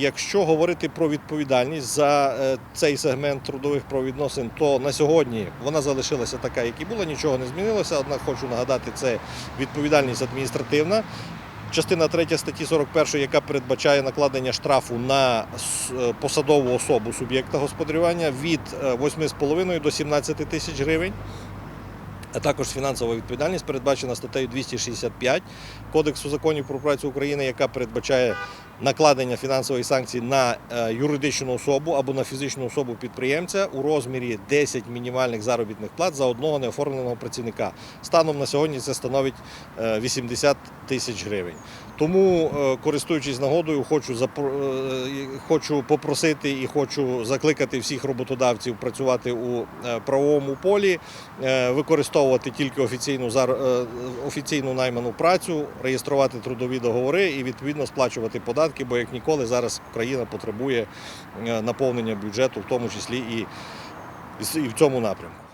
Якщо говорити про відповідальність за е, цей сегмент трудових правовідносин, то на сьогодні вона залишилася така, як і була, нічого не змінилося. Однак хочу нагадати, це відповідальність адміністративна. Частина 3 статті 41, яка передбачає накладення штрафу на е, посадову особу суб'єкта господарювання від е, 8,5 до 17 тисяч гривень. А також фінансова відповідальність передбачена статтею 265 Кодексу законів про працю України, яка передбачає накладення фінансової санкції на е, юридичну особу або на фізичну особу підприємця у розмірі 10 мінімальних заробітних плат за одного неоформленого працівника. Станом на сьогодні це становить е, 80 тисяч гривень. Тому, е, користуючись нагодою, хочу запро- е, хочу попросити і хочу закликати всіх роботодавців працювати у е, правовому полі, е, використовувати тільки офіційну зар- е, офіційну найману працю, реєструвати трудові договори і відповідно сплачувати податки, бо як ніколи зараз Україна потребує е, наповнення бюджету, в тому числі і в цьому напрямку.